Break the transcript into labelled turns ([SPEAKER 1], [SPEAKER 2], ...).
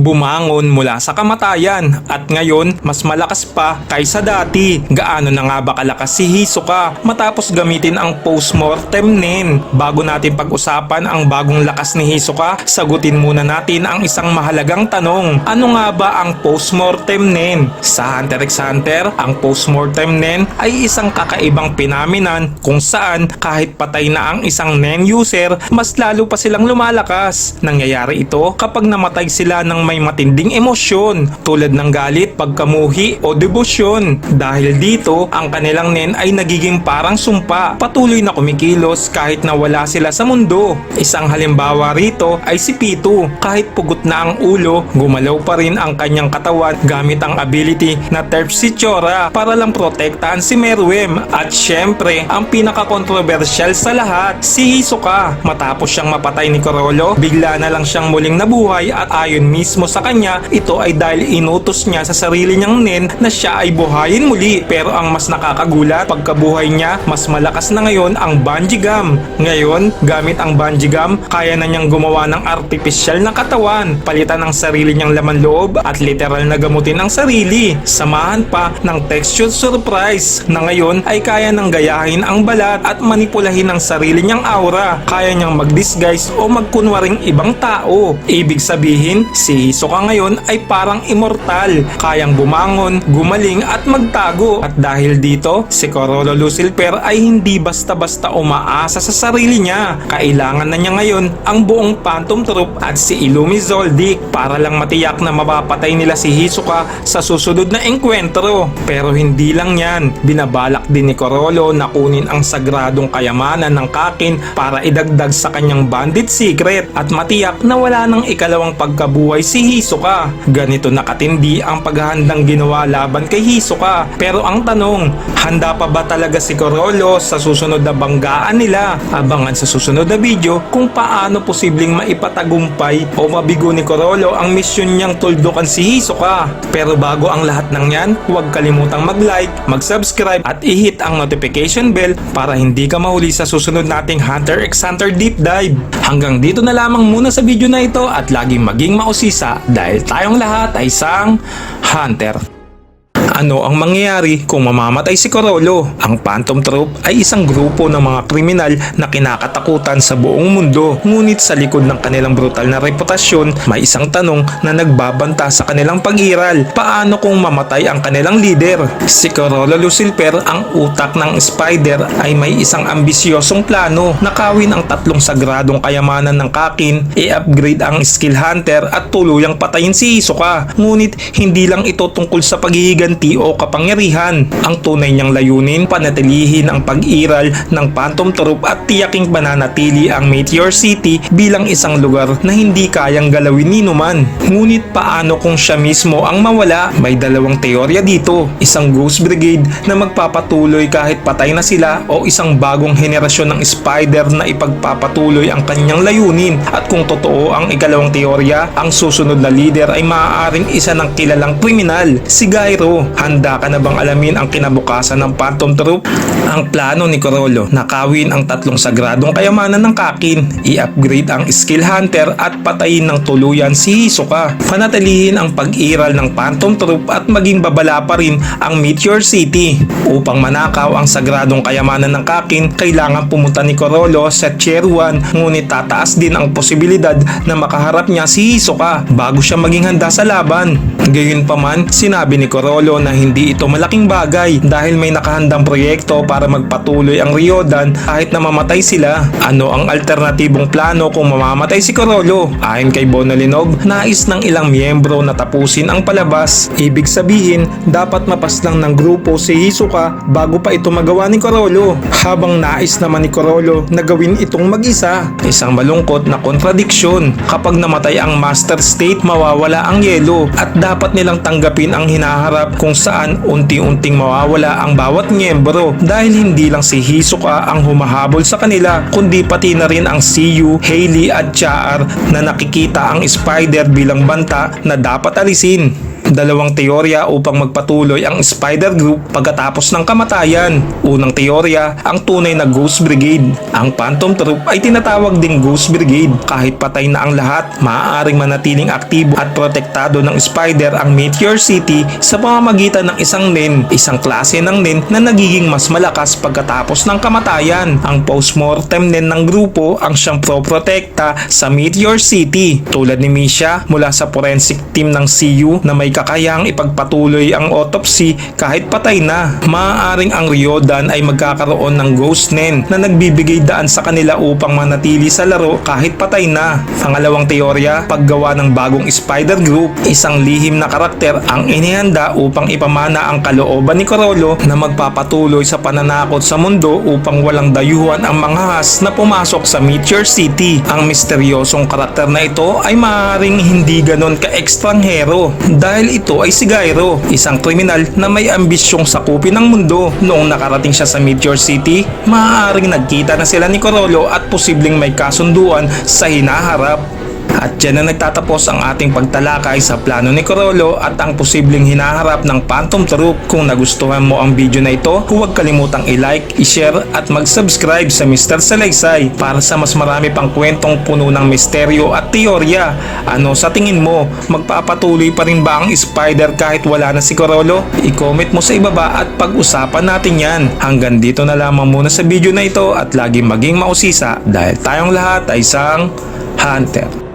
[SPEAKER 1] bumangon mula sa kamatayan at ngayon mas malakas pa kaysa dati. Gaano na nga ba kalakas si Hisoka matapos gamitin ang postmortem nin? Bago natin pag-usapan ang bagong lakas ni Hisoka, sagutin muna natin ang isang mahalagang tanong. Ano nga ba ang postmortem nin? Sa Hunter x Hunter, ang postmortem nin ay isang kakaibang pinaminan kung saan kahit patay na ang isang nen user, mas lalo pa silang lumalakas. Nangyayari ito kapag namatay sila ng may matinding emosyon tulad ng galit, pagkamuhi o debosyon. Dahil dito, ang kanilang nen ay nagiging parang sumpa, patuloy na kumikilos kahit na wala sila sa mundo. Isang halimbawa rito ay si Pitu. Kahit pugot na ang ulo, gumalaw pa rin ang kanyang katawan gamit ang ability na Terpsichora para lang protektahan si Meruem. At syempre, ang pinaka-controversial sa lahat, si Hisoka. Matapos siyang mapatay ni Corolo, bigla na lang siyang muling nabuhay at ayon mismo sa kanya, ito ay dahil inutos niya sa sarili niyang nen na siya ay buhayin muli. Pero ang mas nakakagulat, pagkabuhay niya, mas malakas na ngayon ang bungee gum. Ngayon, gamit ang bungee gum, kaya na niyang gumawa ng artificial na katawan, palitan ng sarili niyang laman loob at literal na gamutin ang sarili. Samahan pa ng texture surprise na ngayon ay kaya nang gayahin ang balat at manipulahin ang sarili niyang aura. Kaya niyang mag-disguise o magkunwaring ibang tao. Ibig sabihin, si Hisoka ngayon ay parang immortal. Kayang bumangon, gumaling at magtago. At dahil dito, si Corolo Lucifer ay hindi basta-basta umaasa sa sarili niya. Kailangan na niya ngayon ang buong Phantom Troop at si Illumi Zoldyck para lang matiyak na mapapatay nila si Hisoka sa susunod na engkwentro. Pero hindi lang yan, binabalak din ni Corolo na kunin ang sagradong kayamanan ng Kakin para idagdag sa kanyang bandit secret at matiyak na wala nang ikalawang pagkabuhay si Hisoka. Ganito nakatindi ang paghahandang ginawa laban kay Hisoka. Pero ang tanong, handa pa ba talaga si Corolo sa susunod na banggaan nila? Abangan sa susunod na video kung paano posibleng maipatagumpay o mabigo ni Corolo ang misyon niyang tuldukan si Hisoka. Pero bago ang lahat ng yan, huwag kalimutang mag-like, mag-subscribe at i-hit ang notification bell para hindi ka mahuli sa susunod nating Hunter x Hunter Deep Dive. Hanggang dito na lamang muna sa video na ito at laging maging mausisa dahil tayong lahat ay isang Hunter. Ano ang mangyayari kung mamamatay si Corolo? Ang Phantom Troop ay isang grupo ng mga kriminal na kinakatakutan sa buong mundo. Ngunit sa likod ng kanilang brutal na reputasyon, may isang tanong na nagbabanta sa kanilang pag-iral. Paano kung mamatay ang kanilang leader? Si Corolo Lucifer, ang utak ng Spider, ay may isang ambisyosong plano. Nakawin ang tatlong sagradong kayamanan ng Kakin, i-upgrade ang Skill Hunter at tuluyang patayin si Hisoka. Ngunit hindi lang ito tungkol sa paghihiganti o kapangyarihan. Ang tunay niyang layunin, panatilihin ang pag-iral ng Phantom Troop at tiyaking mananatili ang Meteor City bilang isang lugar na hindi kayang galawin ni Numan. Ngunit paano kung siya mismo ang mawala? May dalawang teorya dito. Isang Ghost Brigade na magpapatuloy kahit patay na sila o isang bagong henerasyon ng Spider na ipagpapatuloy ang kanyang layunin. At kung totoo ang ikalawang teorya, ang susunod na leader ay maaaring isa ng kilalang kriminal, si Gyro. Handa ka na bang alamin ang kinabukasan ng Phantom Troop? Ang plano ni Corolo, nakawin ang tatlong sagradong kayamanan ng Kakin, i-upgrade ang Skill Hunter at patayin ng tuluyan si Hisoka. Panatilihin ang pag-iral ng Phantom Troop at maging babala pa rin ang Meteor City. Upang manakaw ang sagradong kayamanan ng Kakin, kailangan pumunta ni Corolo sa 1 ngunit tataas din ang posibilidad na makaharap niya si Hisoka bago siya maging handa sa laban. Gayunpaman, sinabi ni Corolo na hindi ito malaking bagay dahil may nakahandang proyekto para magpatuloy ang Ryodan kahit na mamatay sila. Ano ang alternatibong plano kung mamamatay si Corolo? Ayon kay Bonalinog, nais ng ilang miyembro na tapusin ang palabas. Ibig sabihin, dapat mapaslang ng grupo si Hisoka bago pa ito magawa ni Corolo. Habang nais naman ni Corolo na gawin itong mag-isa. Isang malungkot na kontradiksyon. Kapag namatay ang Master State, mawawala ang yelo at dapat nilang tanggapin ang hinaharap kung saan unti-unting mawawala ang bawat miyembro dahil hindi lang si Hisoka ang humahabol sa kanila kundi pati na rin ang Siyu, Hailey at Char na nakikita ang Spider bilang banta na dapat alisin. Dalawang teorya upang magpatuloy ang Spider Group pagkatapos ng kamatayan. Unang teorya, ang tunay na Ghost Brigade. Ang Phantom Troop ay tinatawag ding Ghost Brigade. Kahit patay na ang lahat, maaaring manatiling aktibo at protektado ng Spider ang Meteor City sa pamamagitan ng isang nin, isang klase ng nin na nagiging mas malakas pagkatapos ng kamatayan. Ang postmortem nin ng grupo ang siyang pro-protekta sa Meteor City. Tulad ni Misha mula sa forensic team ng CU na may kakayahang ipagpatuloy ang autopsy kahit patay na. Maaaring ang Ryodan ay magkakaroon ng ghost nin na nagbibigay daan sa kanila upang manatili sa laro kahit patay na. Pangalawang teorya, paggawa ng bagong Spider Group, isang lihim na karakter ang inihanda upang ipamana ang kalooban ni Corolo na magpapatuloy sa pananakot sa mundo upang walang dayuhan ang mga has na pumasok sa Meteor City. Ang misteryosong karakter na ito ay maaaring hindi ganon ka-ekstranghero dahil ito ay si Gyro, isang kriminal na may ambisyong sakupin ang mundo. Noong nakarating siya sa Meteor City, maaaring nagkita na sila ni Corolo at posibleng may kasunduan sa hinaharap. At dyan na nagtatapos ang ating pagtalakay sa plano ni Corolo at ang posibleng hinaharap ng Phantom Troop. Kung nagustuhan mo ang video na ito, huwag kalimutang i-like, i-share at mag-subscribe sa Mr. Salaysay para sa mas marami pang kwentong puno ng misteryo at teorya. Ano sa tingin mo? Magpapatuloy pa rin ba ang Spider kahit wala na si Corolo? I-comment mo sa ibaba at pag-usapan natin yan. Hanggang dito na lamang muna sa video na ito at lagi maging mausisa dahil tayong lahat ay isang Hunter.